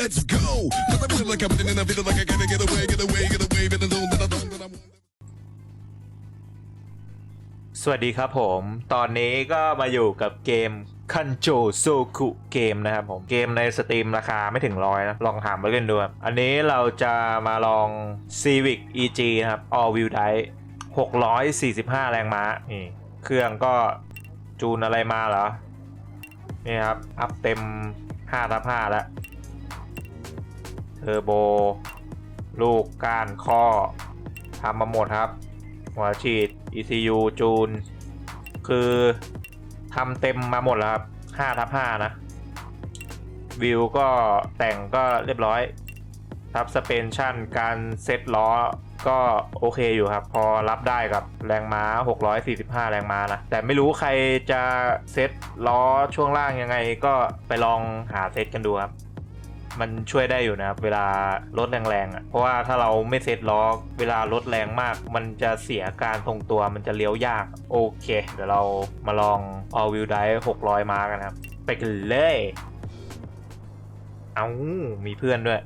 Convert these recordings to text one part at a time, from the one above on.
let's go. Cause I feel like I'm and I feel like I gotta get away, get away, get away, get alone that I don't that I want. สวัสดีครับผม ตอนนี้ก็มาอยู่กับเกมคันโจโซคุเกมนะครับผม เกมในสตรีมราคาไม่ถึงร้อยนะ ลองหามาเล่นดูครับอันนี้เราจะมาลอง Civic EG นะครับ All Wheel Drive 645 แรงม้า นี่ เครื่องก็จูนอะไรมาเหรอ นี่ครับ อัพเต็ม5ทับ5แล้ว เทอร์โบ ลูกก้านข้อทำมาหมดครับ หัวฉีด ECU จูน คือทำเต็มมาหมดแล้วครับ5ทับ5นะ วิวก็แต่งก็เรียบร้อยทับสเปนชั่นการเซ็ตล้อก็โอเคอยู่ครับ พอรับได้กับแรงม้า 645 แรงม้านะ แต่ไม่รู้ใครจะเซ็ตล้อช่วงล่างยังไงก็ไปลองหาเซ็ตกันดูครับ มันช่วยได้อยู่นะครับ เวลารถแรงๆอะเพราะว่าถ้าเราไม่เซ็ตล้อเวลารถแรงมาก มันจะเสียการทรงตัวมันจะเลี้ยวยาก โอเค เดี๋ยวเรามาลอง all wheel drive 600 มากันครับ ไปกันเลย เอามีเพื่อนด้วย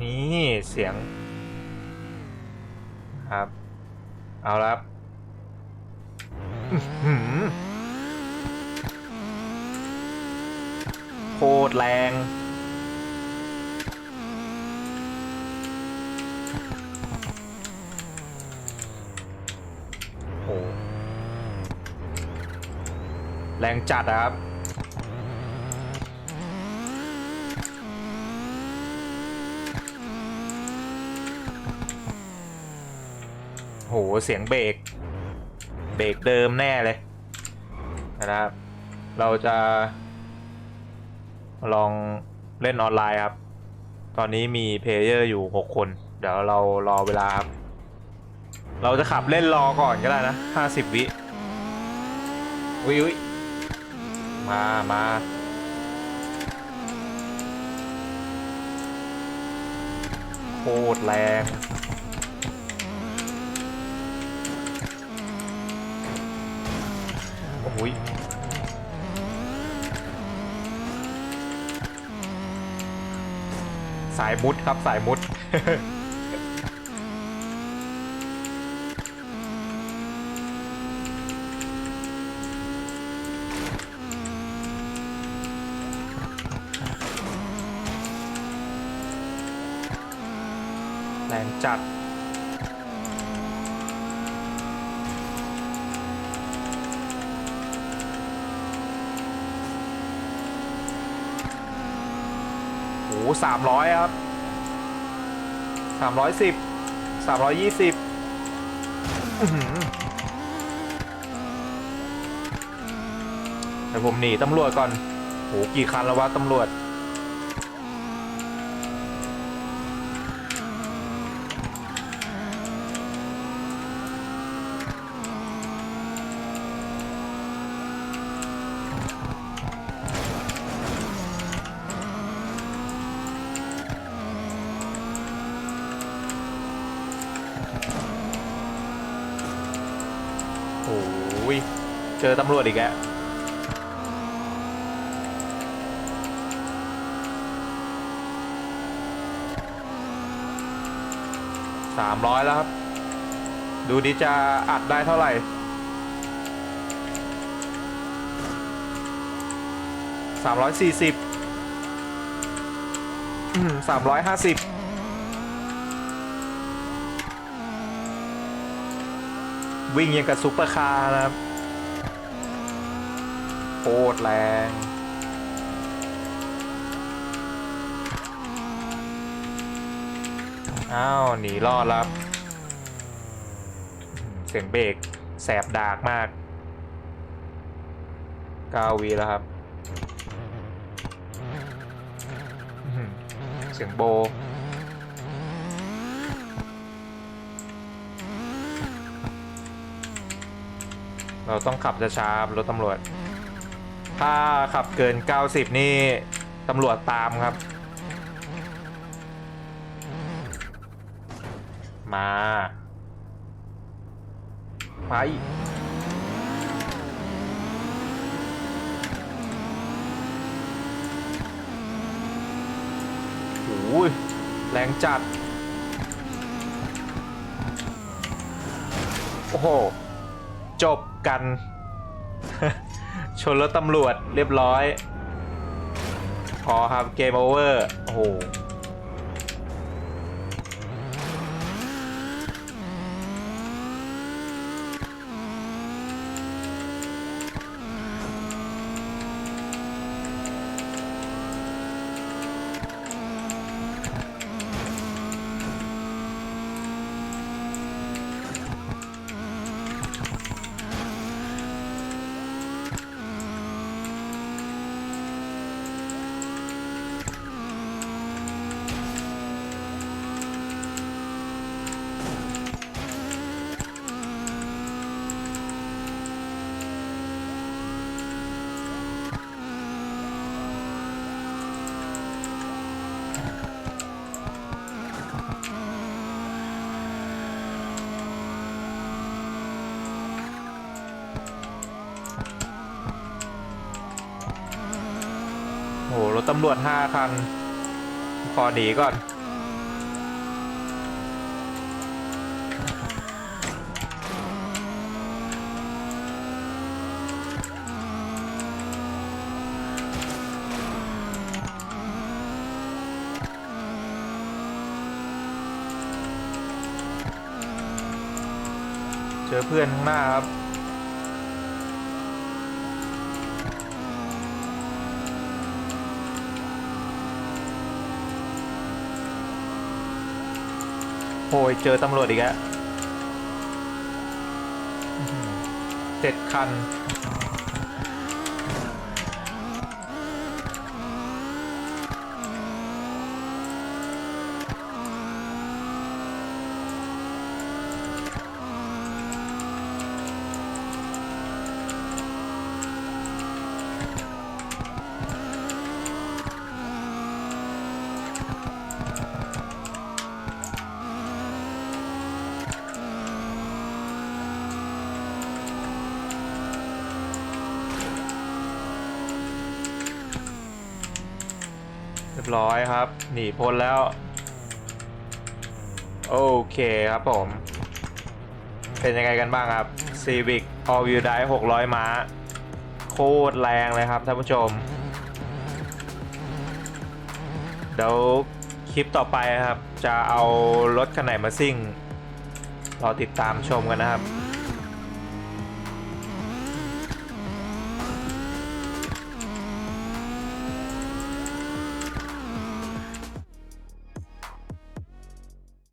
นี่เสียง ครับ เอาละครับ ตรแรง โห แรงจัดอะครับโห เสียงเบรก เบรกเดิมแน่เลยนะครับ เราจะ ลองเล่นออนไลน์ครับ ตอนนี้มีเพลเยอร์อยู่6คน เดี๋ยวเรารอเวลาครับ เราจะขับเล่นรอก่อนก็ได้นะ50วิวิวิมามาโคตรแรงโอ้ย สายมุดครับสายมุด แรงจัด สามร้อยครับสามร้อยสิบสามร้อยยี่สิบเดี๋ยวผมหนีตำรวจก่อนโหกี่คันแล้ววะตำรวจ โอ้ย เจอตำรวจอีกแล้วสามร้อยแล้วครับ ดูดิจะอัดได้เท่าไหร่สามร้อยสี่สิบสามร้อยห้าสิบวิ่งยังกับซุปเปอร์คาร์นะครับ โคตรแรง อ้าว หนีรอดแล้วเสียงเบรกแสบดากมาก9วีแล้วครับ เสียงโบ เราต้องขับช้าๆรถตำรวจ ถ้าขับเกิน 90 นี่ตำรวจตามครับ มา ไปโยแรงจัด โอ้โห จบกัน ชนรถตำรวจเรียบร้อย พอครับเกมโอเวอร์ โอ้โห ตำรวจห้าคัน ขอหนีก่อน เจอเพื่อนข้างหน้าครับ อ้ยเจอตำรวจอีกแล้วเจ็ดคัน ยบร้อยครับ หนีพ้นแล้ว โอเคครับผม เป็นยังไงกันบ้างครับ Civic All Wheel Drive 600 ม้า โคตรแรงเลยครับท่านผู้ชม เดี๋ยวคลิปต่อไปครับ จะเอารถคันไหนมาซิ่ง รอติดตามชมกันนะครับ